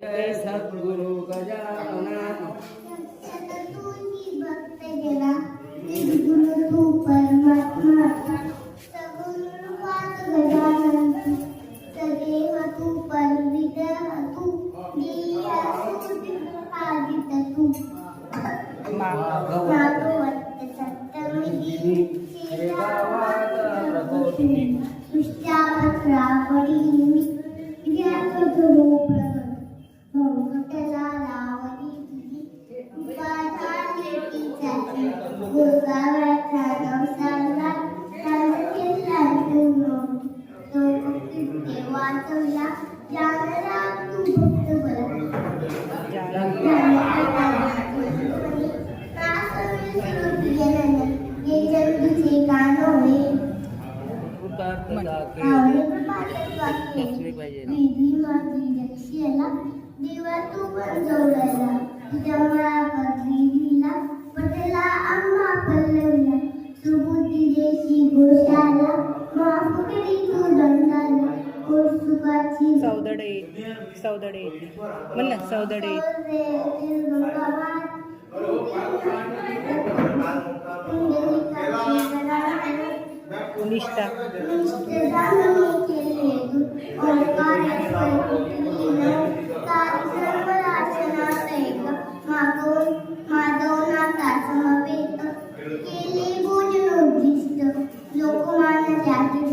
जय सद्गुरु गजानना भक्त तू परमात्मा सगुणवाद गजानन सदैव तू परविद्या तू दिया आदित तू माधवत्त सप्तमी शेगावात प्रबोधिनी सृष्ट्यावत रावणी पाहिजे ना. देवा तू पण जवळ तुझ्या तू दंडाला कोण सुखाची सौदडे सौदडे. म्हण ना सौदडे. निष्ठा.